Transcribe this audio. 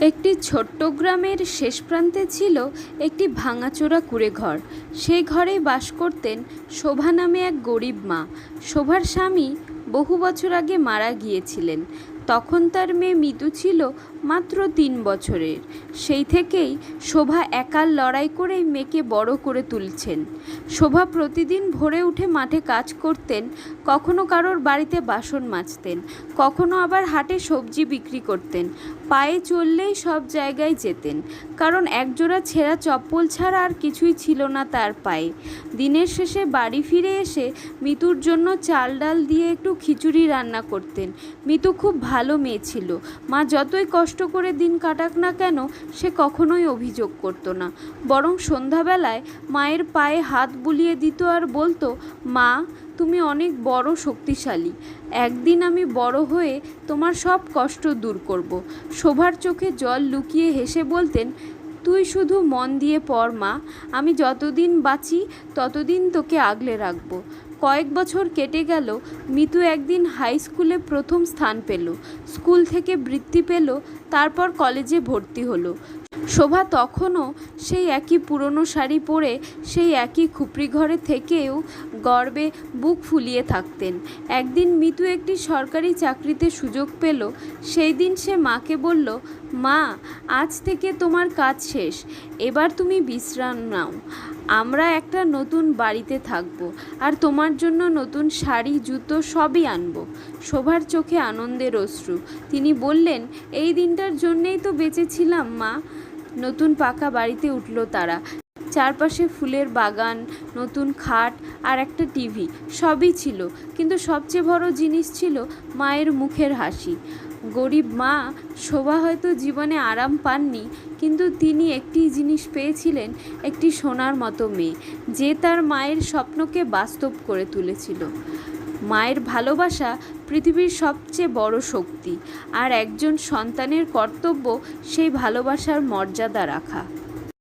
একটি ছোট্ট গ্রামের শেষ প্রান্তে ছিল একটি ভাঙাচোরা কুড়ে ঘর। সেই ঘরেই বাস করতেন শোভা নামে এক গরিব মা। শোভার স্বামী বহু বছর আগে মারা গিয়েছিলেন। তখন তার মেয়ে মৃদু ছিল মাত্র তিন বছরের। সেই থেকেই শোভা একার লড়াই করেই মেয়েকে বড় করে তুলছেন। শোভা প্রতিদিন ভোরে উঠে মাঠে কাজ করতেন, কখনো কারোর বাড়িতে বাসন মাজতেন, কখনো আবার হাটে সবজি বিক্রি করতেন, পায়ে চললেই সব জায়গায় যেতেন, কারণ একজোড়া ছেঁড়া চপ্পল ছাড়া আর কিছুই ছিল না তার পায়ে। দিনের শেষে বাড়ি ফিরে এসে মিতুর জন্য চাল ডাল দিয়ে একটু খিচুড়ি রান্না করতেন। মিতু খুব ভালো মেয়ে ছিল। মা যতই কষ্ট করে দিন কাটাক না কেন, সে কখনোই অভিযোগ করতো না। বরং সন্ধ্যাবেলায় মায়ের পায়ে হাত বুলিয়ে দিত আর বলতো, মা, তুমি অনেক বড় শক্তিশালী। একদিন আমি বড় হয়ে তোমার সব কষ্ট দূর করব। শোভার চোখে জল লুকিয়ে হেসে বলতেন, তুই শুধু মন দিয়ে পড়, মা। আমি যতদিন বাঁচি, ততদিন তোকে আগলে রাখব। কয়েক বছর কেটে গেল, মিতু একদিন হাই স্কুলে প্রথম স্থান পেল, স্কুল থেকে বৃত্তি পেল, তারপর কলেজে ভর্তি হলো। শোভা তখনও সেই একই পুরনো শাড়ি পরে সেই একই খুপড়ি ঘরে থেকেও গর্বে বুক ফুলিয়ে থাকতেন। একদিন মিতু একটি সরকারি চাকরিতে সুযোগ পেল। সেই দিন সে মাকে বলল, মা, আজ থেকে তোমার কাজ শেষ। এবার তুমি বিশ্রাম নাও। আমরা একটা নতুন বাড়িতে থাকব আর তোমার জন্য নতুন শাড়ি, জুতো সবই আনব শোভার চোখে আনন্দের অশ্রু। তিনি বললেন, এই দিনটার জন্যেই তো বেঁচেছিলাম, মা। নতুন পাকা বাড়িতে উঠল তারা। চারপাশে ফুলের বাগান, নতুন খাট আর একটা টিভি, সবই ছিল। কিন্তু সবচেয়ে বড় জিনিস ছিল মায়ের মুখের হাসি। গরিব মা শোভা হয়তো জীবনে আরাম পাননি, কিন্তু তিনি একটি জিনিস পেয়েছিলেন, একটি সোনার মতো মেয়ে, যে তার মায়ের স্বপ্নকে বাস্তব করে তুলেছিল। মায়ের ভালোবাসা পৃথিবীর সবচেয়ে বড় শক্তি আর একজন সন্তানের কর্তব্য সেই ভালোবাসার মর্যাদা রাখা।